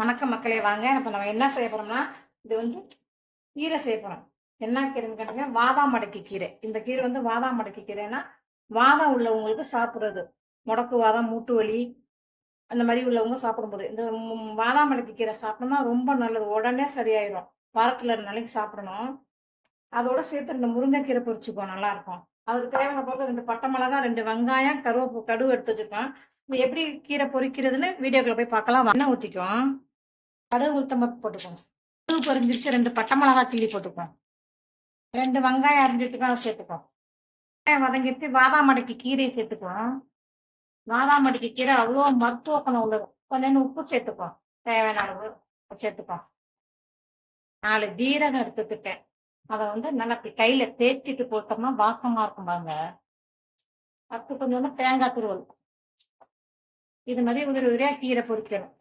வணக்கம் மக்களே வாங்க. இப்போ நம்ம என்ன செய்ய போறோம்னா இது வந்து கீரை செய்ய போறோம். என்ன கீரைன்னு கேட்டீங்க வாதாம் மடக்கி கீரை. இந்த கீரை வந்து வாதாம் மடக்கி கீரைன்னா வாதம் உள்ளவங்களுக்கு சாப்பிட்றது. முடக்கு வாதம் மூட்டு வலி அந்த மாதிரி உள்ளவங்க சாப்பிடும்போது. இந்த வாதா வாதாம் மடக்கி கீரை சாப்பிட்டோம்னா ரொம்ப நல்லது. உடனே சரியாயிரும். வாரத்துல ரெண்டு நாளைக்கு சாப்பிடணும். அதோட சேர்த்து ரெண்டு முருங்கைக்கீரை பொரிச்சுக்கோ நல்லா இருக்கும் அதுக்கு தேவையான போக ரெண்டு பட்டை மிளகா ரெண்டு வெங்காயம் கருவேப்பு கடுவு எடுத்து வச்சிருக்கோம். இது எப்படி கீரை பொரிக்கிறதுன்னு வீடியோக்குள்ள போய் பார்க்கலாம். எண்ணெய் ஊற்றிக்கும் கடுகு உளுத்தம்பருப்பு போட்டுக்கோங்க. கடுகு பொரிஞ்சிருச்சு ரெண்டு பட்டை மிளகா கிள்ளி போட்டுக்கோங்க. ரெண்டு வெங்காயம் அரிஞ்சிட்டுக்கோ அதை சேர்த்துக்கோம் வெங்காயம் வதங்கிட்டு வாதாமடைக்கு கீரையை சேர்த்துக்குவோம் வாதாமடைக்கு கீரை அவ்வளோ மருத்துவ குணம் உள்ளது. கொஞ்சம் உப்பு சேர்த்துக்கோ தேவையான அளவு சேர்த்துக்கோ நாலு ஜீரகம் எடுத்துக்கிட்டேன் அதை வந்து நல்லா இப்படி கையில தேய்ச்சிட்டு போட்டோம்னா வாசமா இருக்கும் பாருங்க. அடுத்து கொஞ்சம் தேங்காய் துருவல். இது மாதிரி ஒரு உதிரியா கீரை பொரிக்கணும்.